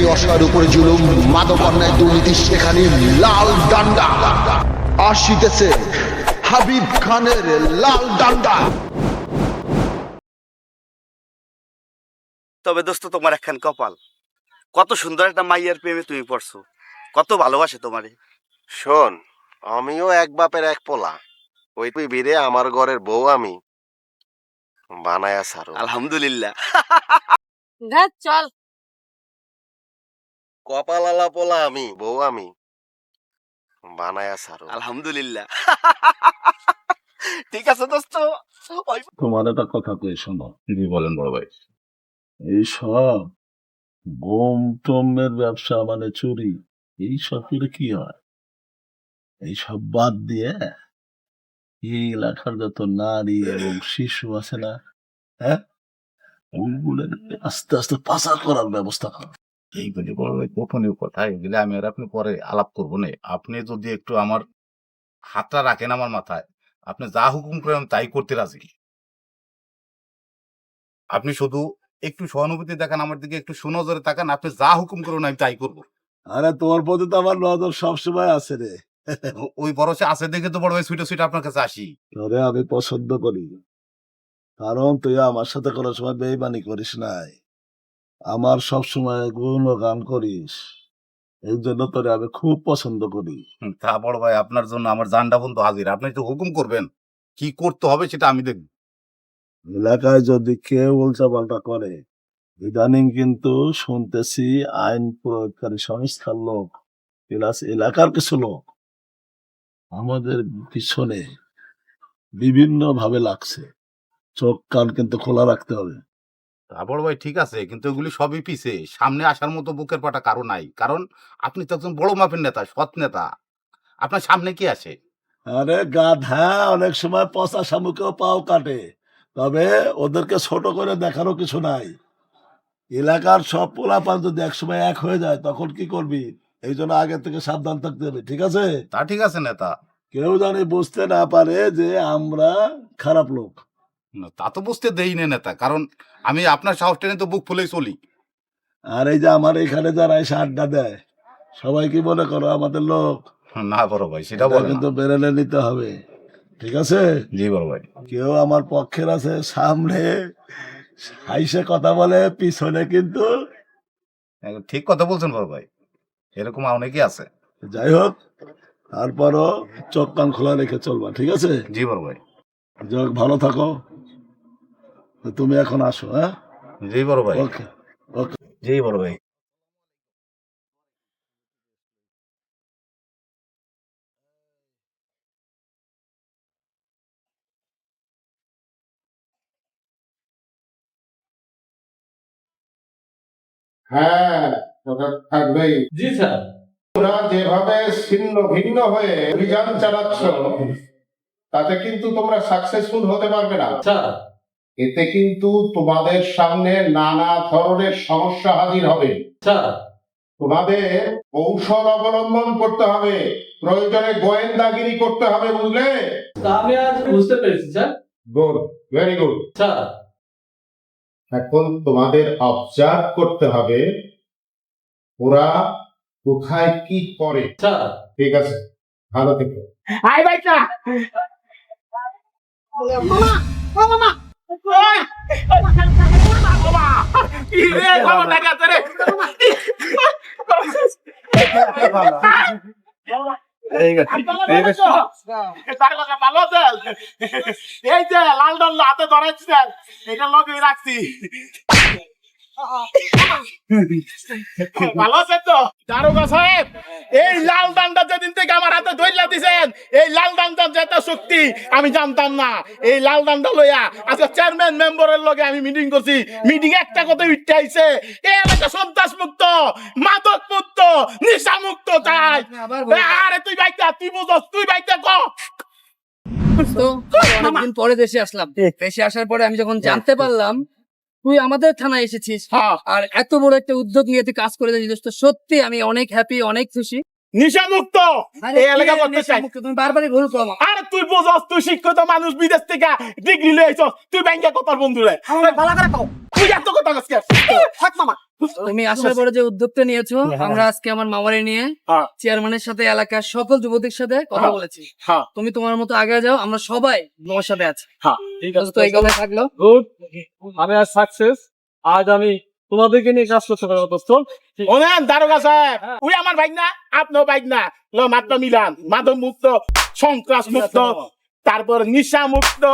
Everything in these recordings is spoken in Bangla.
যেখানে অসহায়ের উপরে জুলুম। মাদক অন্যায় দুর্নীতি সেখানে লাল ডান্ডা। আসিতেছে হাবিব খানের লাল ডান্ডা। তবে দোস্ত তোমার একখান কপাল। কত সুন্দর একটা মাইয়ার প্রেমে তুমি পড়ছো। কত ভালোবাসে তোমারে। শোন আমিও এক বাপের এক পোলা। ওই তুই বিরে আমার ঘরের বউ আমি। বানায়া সারো আলহামদুলিল্লাহ। চল। কপাল আলা পোলা আমি বউ আমি। বানায়া সারো আলহামদুলিল্লাহ। ঠিক আছে দোস্ত। তোমার একটা কথা কই শোনো জি বলেন বড় ভাই? এই সব গম টমের ব্যবসা মানে চুরি এই সব করে কি হয়? এই সব বাদ দিয়ে এই এলাকার যত নারী এবং শিশু আছে না হ্যাঁ? ওইগুলো আস্তে আস্তে পাচার করার ব্যবস্থা করো। এইগুলি বড় ভাই গোপনীয় কথা এগুলি আমি আর আপনি পরে আলাপ করব না। আপনি যদি একটু আমার হাতটা রাখেন আমার মাথায় আপনি যা হুকুম করেন তাই করতে রাজি। আপনি শুধু একটু সহানুভূতি দেখান আমার দিকে একটু সুনজরে তাকান আপনি যা হুকুম করুন আমি তাই করব। আরে তোমার প্রতি তো আমার নজর সবসময় আছে রে। ওই বরসে আছে দেখে তো বড় ভাই সুইটা সুইটা আপনার কাছে আসি। আমি পছন্দ করি। কারণ তুই আমার সাথে কোনো সময় বেইমানি করিস নাই। আমার সব সময় গুণগান করিস। এই জন্য তোরে আমি খুব পছন্দ করি। তা বড় ভাই আপনার জন্য আমার জানটা বন্ধু হাজির। আপনি একটু হুকুম করবেন কি করতে হবে সেটা আমি দেখব। এলাকায় যদি কেউ উল্টা পাল্টা করে ইদানিং কিন্তু শুনতেছি আইন প্রয়োগকারী সংস্থার লোক প্লাস এলাকার কিছু লোক আমাদের পিছনে বিভিন্ন ভাবে লাগছে। চোখ কান কিন্তু খোলা রাখতে হবে। তা বড় ভাই ঠিক আছে কিন্তু এগুলি সবই পিছে। সামনে আসার মতো বুকের পাটা কারও নাই। কারণ আপনি তো একজন বড় মাপের নেতা সৎ নেতা। আপনার সামনে কি আছে? আরে গাধা অনেক সময় পচা শামুকেও পাও কাটে। তবে ওদেরকে ছোট করে দেখারও কিছু নাই। এলাকার সব পোলাপান যদি একসময় এক হয়ে যায় তখন কি করবি? এই জন্য আগে থেকে সাবধান থাকতে হবে ঠিক আছে? তা ঠিক আছে নেতা। কেউ জানি বুঝতে না পারে যে আমরা খারাপ লোক। তা তো বুঝতে দেই না নেতা কারণ আমি আপনার সাহস টেনে তো বুক ফুলেই চলি। আর এই যে আমার এখানে যারা এসে আড্ডা দেয় সবাই কি মনে করো আমাদের লোক? না বড় ভাই সেটা বলে কিন্তু বেরেনে নিতে হবে ঠিক আছে? জি বড় ভাই। কেউ আমার পক্ষের আছে সামনে হাইসে কথা বলে পিছনে কিন্তু ঠিক কথা বলছেন বড় ভাই এরকম অনেকেই আছে। যাই হোক তারপরও চোখ কান খোলা রেখে চলবা ঠিক আছে? জি বড় ভাই। যাই হোক, ভালো থাকো। তুমি এখন আসো হ্যাঁ? জি বড় ভাই। ওকে ওকে। জি বড় ভাই। হ্যাঁ ওটা থাকবেই। জি স্যার। তোমরা যেভাবে ছিন্ন ভিন্ন হয়ে অভিযান চালাচ্ছ তাতে কিন্তু তোমরা সাকসেসফুল হতে পারবে না। স্যার এতে কিন্তু তোমাদের সামনে নানা ধরনের সমস্যা হাজির হবে। তোমাদের কৌশল অবলম্বন করতে হবে প্রয়োজনে গোয়েন্দাগিরি করতে হবে বুঝলে? আমি আজ বুঝতে পেরেছি sir. Good very good. Sir এখন তোমাদের অবজার্ভ করতে হবে ওরা কোথায় কি করে। ঠিক আছে ভালো থেকো। আই বাইটা মামা মামা ওই বাবা কি রে বাবা ভালো আছে এই যে লাল ডল হাতে ধরেছিলেন এটা লগে রাখছি ভালো আছে তো? দারোগা সাহেব এই লাল ডান্ডা যেদিন থেকে আমার হাতে ধরলা দিছেন এই লাল ডান্ডার যেটা শক্তি আমি জানতাম না। এই লাল লইয়া আজকে চেয়ারম্যান মেম্বারের লগে আমি মিটিং করছি। মিটিং একটা কথা উঠতে আইছে এই এলাকা সন্ত্রাস মুক্ত মাদক মুক্ত নিশা মুক্ত চাই আরে তুই বাইকটা তুই বুঝস তুই ক। তো অনেকদিন পরে দেশে আসলাম। দেশে আসার পরে আমি যখন জানতে পারলাম তুই আমাদের থানায় এসেছিস। হ্যাঁ। আর এত বড় একটা উদ্যোগ নিয়ে তুই কাজ করে যাচ্ছিস তো সত্যি আমি অনেক হ্যাপি অনেক খুশি। নিশামুক্ত! এই এলাকা করতে চাই। তুমি বারবারই ভুল করো আরে তুই বুঝস তুই শিক্ষিত মানুষ বিদেশ থেকে ডিগ্রি লয়ে আইছস তুই ব্যাংকে কত বন্ধু রে ভালো করে কও। তুই এত কথা কস থাক মামা। তুমি আসার পরে যে উদ্যোগটা নিয়েছো আমরা আজকে আমার মামারে নিয়ে হ্যাঁ। চেয়ারম্যানের সাথে এলাকার সকল যুবতীর সাথে কথা হ্যাঁ। বলেছি। হ্যাঁ। তুমি তোমার মতো আগে যাও আমরা সবাই তোমার সাথে আছি। হ্যাঁ ঠিক তো এই কথা থাকল। গুড আমি আজ সাকসেস আজ আমি তোমাদেরকে নিয়ে কাজ করতে পারব দোস্ত। দারোগা সাহেব। উই আমার বাইক না আপনার বাইক না ল মাত্র মিলান। মাদক মুক্ত সন্ত্রাস মুক্ত তারপর নিশা মুক্ত।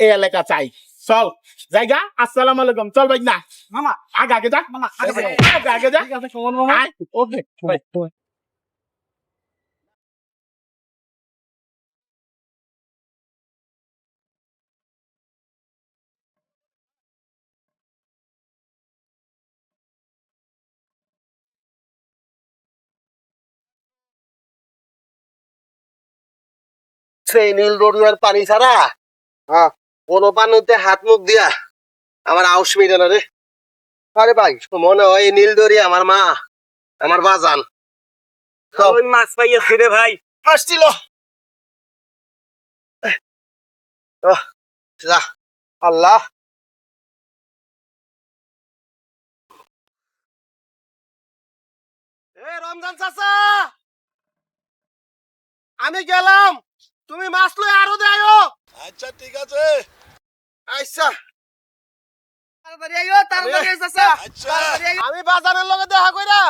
এই এলাকা চাই। চল। জায়গা আসসালাম আলাইকুম। চল ভাই না। মামা। আগে আগে যা। মামা আগে আগে যা। আয়। ওকে সেই নীল রড়ুয়ার পানি ছাড়া? হ্যাঁ। কোনো পানিতে হাত মুখ দিয়া আমার আউস মিটে না রে। আরে ভাই মনে হয় নীল দরিয়া আমার মা আমার বাজান। ওই মাছ পাইয়াছি রে ভাই। আসছিল। যা, আল্লাহ। এ রমজান চাচা! আমি গেলাম। তুমি মাছ লই আরও দেয়। আচ্ছা ঠিক আছে। আচ্ছা। আচ্ছা আমি বাজারের লগে দেখা কইরা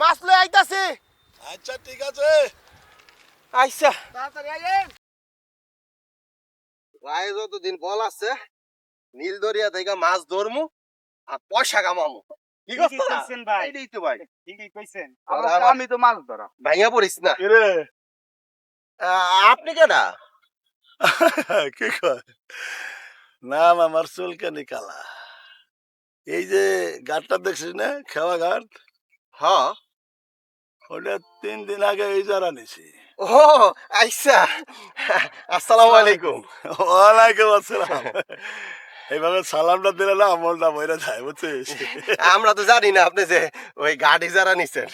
মাছ লই আইতাছি। আচ্ছা ঠিক আছে। আচ্ছা তাড়াতাড়ি আইয়েন গায়ে যতদিন বল আছে নীল দরিয়া থেকে মাছ ধরমু আর পয়সা কামামু। কি করছেন ভাই। এইটাই তো ভাই। ঠিকই কইছেন। আমি তো মাছ ধরা। ভাইয়া পড়িস না? আপনি কেডা? কি কয়? নাম আমার চুলকানি কালা এই যে ঘাটটা দেখছিস না? খেওয়া ঘাট হ্যাঁ ওটা তিন দিন আগে এই যারা নিছি ও আইসা। আসসালামু আলাইকুম। ওয়ালাইকুম আসসালাম। এইভাবে সালামটা দিলে না আমলটা বইরা যায় বুঝছিস? আমরা তো জানি না আপনি যে ওই গাড়ি যারা নিছেন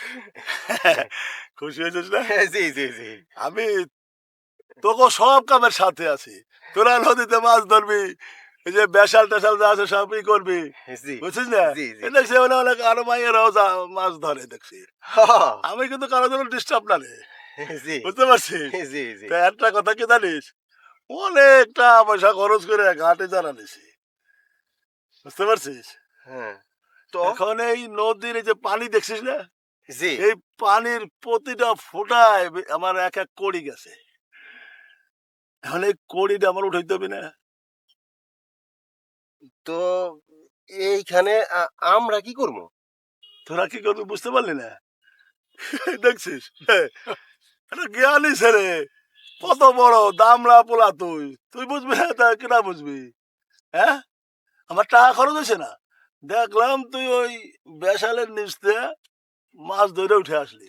খুশি হয়েছিস না? জি জি জি। আমি তোকে সব কামের সাথে আছি। তোরা নদীতে মাছ ধরবি এই যে বেশাল টেশাল যা আছে সবই করবি। বুঝছিস না? দেখছি অনেক অনেক আরও মাইয়েরাও মাছ ধরে দেখছি হ্যাঁ, আমি কিন্তু কারোর জন্য ডিস্টার্ব না রে। বুঝতে পারছিস? তো একটা কথা কি জানিস? অনেকটা পয়সা খরচ করে ঘাটে জানা নিছি। বুঝতে পারছিস? হ্যাঁ। তো? এখন এই নদীর এই যে পানি দেখছিস না? এই পানির প্রতিটা ফোটায় আমার এক এক কড়ি গেছে। এখন এই কড়িটা আমার উঠাইতে হবে না? তো এইখানে আ- আমরা কি করব? তোরা কি করবি বুঝতে পারলি না? দেখছিস? হ্যাঁ, এটা জ্ঞানী ছেলে। কত বড় দামড়া পোলা তুই। তুই বুঝবি না? তা কেনা বুঝবি? হ্যাঁ? আমার টাকা খরচ হয়েছে না? দেখলাম তুই ওই বেসালের নিচতে মাছ ধরে উঠে আসলি।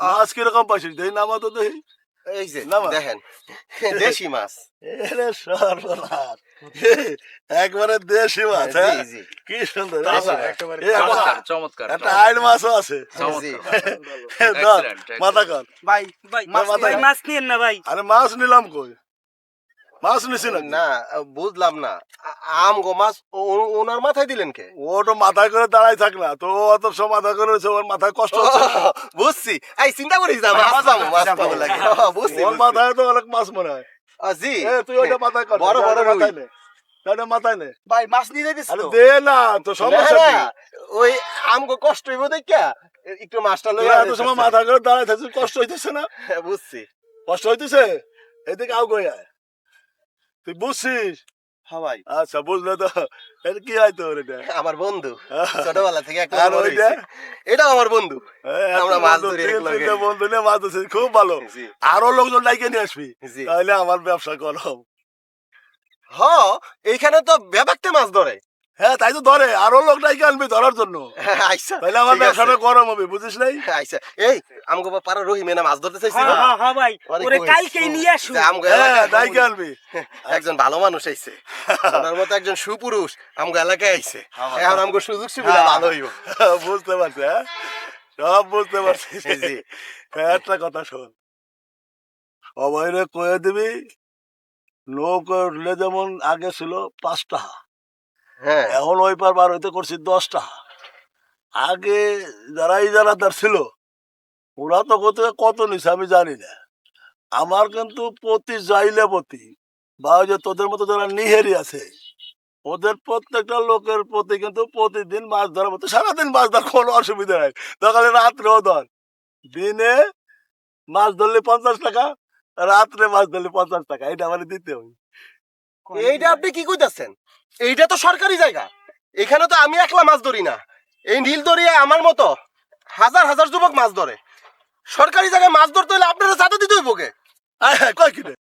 মাছ কীরকম পাইছিস? দেখি নামা তো দেখি এই যে নামা। দেখেন দেশি মাছ। এরে সর্বনাশ। একবারে দেশি মাছ জি হ্যাঁ? কি সুন্দর চমৎকার একটা আইল মাছও আছে। মাথা কর। ভাই মাছ ভাই, মাছ নিয়েন না ভাই। আরে মাছ নিলাম কই? মাছ নিছি না না বুঝলাম না। আম গো মাছ ওনার মাথায় দিলেন কে? ও তো মাথায় করে দাঁড়াই থাক না তো অত সব মাথা করে ওর মাথায় কষ্ট বুঝছি। এই চিন্তা করিস না মাছ পাবো মাছ পাবো। লাগে। বুঝছি ওর মাথায় তো অনেক মাছ মনে হয়। জি। তুই ওইটা মাথায় কর বড় বড় মাথায় নে ওইটা মাথায় নে। ভাই মাছ নিয়ে যাইতিস আরে দে না তো সমস্যা কি? ওই আম গো কষ্ট হইব দেখা একটু মাছটা লই এত সময় মাথা করে দাঁড়াই থাকছিস কষ্ট হইতেছে না? বুঝছি। কষ্ট হইতেছে? এদিকে আও গই আয় তুই বুঝছিস ভাই আচ্ছা বুঝলো তো। এটা কি হয় তোর এটা? আমার বন্ধু। ছোটবেলা থেকে আর ওইটা? এটাও আমার বন্ধু। আমরা মাছ ধরি একলগে। বন্ধু নিয়ে মাছ ধরছি খুব ভালো। আরও লোকজন ডাইকে নিয়ে আসবি। তাহলে আমার ব্যবসা করো হ এইখানে তো ব্যাপারতে মাছ ধরে। হ্যাঁ তাই তো ধরে। আরও লোক ডাইকে আনবি ধরার জন্য। আইসা তাহলে আমার ব্যবসাটা গরম হবে বুঝিস নাই? আইসা। এই আমগো পাড়া রহিমে না মাছ ধরতে চাইছিল হ্যাঁ ভাই। ওরে কালকেই নিয়ে আসু আমগো হ্যাঁ আনবি? একজন ভালো মানুষ আইছে। ওনার মতো একজন সুপুরুষ আমগো এলাকায় আইছে। এখন আমগো সুযোগ সুবিধা ভালো হইব। বুঝতে পারছি হ্যাঁ? সব বুঝতে পারছি। জি হ্যাঁ, একটা কথা শোন। সবাই কয়ে দিবি নৌকা উঠলে যেমন আগে ছিল পাঁচটা। হ্যাঁ। এখন ওই পার বার হইতে করছি দশটা। আগে যারা ইজারাদার ছিল ওরা তো কত কত নিছে আমি জানি না। আমার কিন্তু প্রতি যাইলে প্রতি বা ওই যে তোদের মতো যারা নিহেরি আছে ওদের প্রত্যেকটা লোকের প্রতি কিন্তু প্রতিদিন মাছ ধরার মতো সারাদিন মাছ ধর কোনো অসুবিধা নাই। সকালে রাত্রেও ধর দিনে মাছ ধরলে পঞ্চাশ টাকা রাত্রে মাছ ধরলে পঞ্চাশ টাকা এটা আমার দিতে হবে। এইটা আপনি কি কইতাছেন? এইটা তো সরকারি জায়গা। এখানে তো আমি একলা মাছ ধরি না। এই নীল দরিয়া আমার মতো হাজার হাজার যুবক মাছ ধরে। সরকারি জায়গায় মাছ ধরতে হলে আপনারা চাঁদা দিতে হইব কে? কয় কিনে?